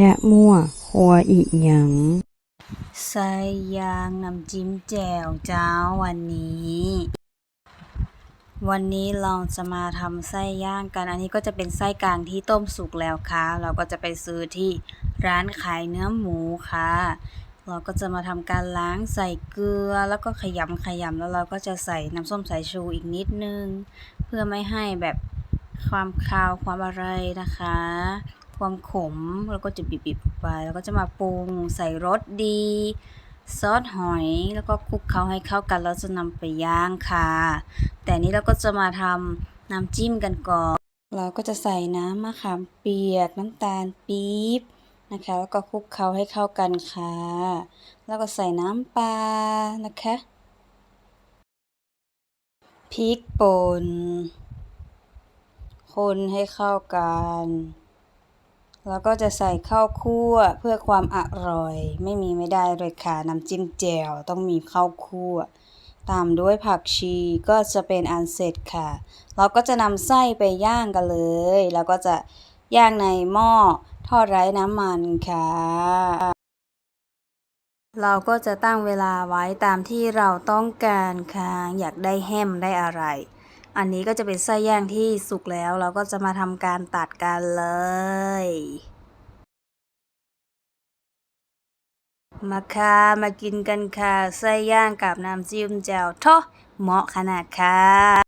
ยะมั่วคัวอีหยังไส้ย่างน้ำจิ้มแจ่วเจ้าวันนี้ วันนี้เราจะมาทำไส้ย่างกัน อันนี้ก็จะเป็นไส้กลางที่ต้มสุกแล้วค่ะ เราก็จะไปซื้อที่ร้านขายเนื้อหมูค่ะ เราก็จะมาทำการล้างใส่เกลือแล้วก็ขยำขยำแล้วเราก็จะใส่น้ำส้มสายชูอีกนิดนึง เพื่อไม่ให้แบบความคาวความอะไรนะคะ ความขมเราก็จะบีบๆไป แล้วก็จะมาปรุงใส่รสดี ซอสหอยแล้วก็คลุกเคล้าให้เข้ากันแล้วจะนำไปย่างค่ะ แต่นี้เราก็จะมาทำน้ำจิ้มกันก่อน เราก็จะใส่น้ำมะขามเปียกน้ำตาลปี๊บ นะคะ แล้วก็คลุกเคล้าให้เข้ากันค่ะ แล้วก็ใส่น้ำปลานะคะพริกป่นคนให้เข้ากัน แล้วก็จะใส่ข้าวคั่วเพื่อความอร่อย ไม่มีไม่ได้เลยค่ะ น้ำจิ้มแจ่วต้องมีข้าวคั่ว ตามด้วยผักชีก็จะเป็นอันเสร็จค่ะ เราก็จะนำไส้ไปย่างกันเลย แล้วก็จะย่างในหม้อ ทอดไร้น้ำมันค่ะ เราก็จะตั้งเวลาไว้ตามที่เราต้องการค่ะ อยากได้แฮมได้อะไร อันนี้ก็จะเป็นไส้ย่างที่สุกแล้ว เราก็จะมาทำการตัดกันเลย มาค่ะมากินกันค่ะไส้ย่างกับน้ำจิ้มแจ่วโทเหมาะขนาดค่ะ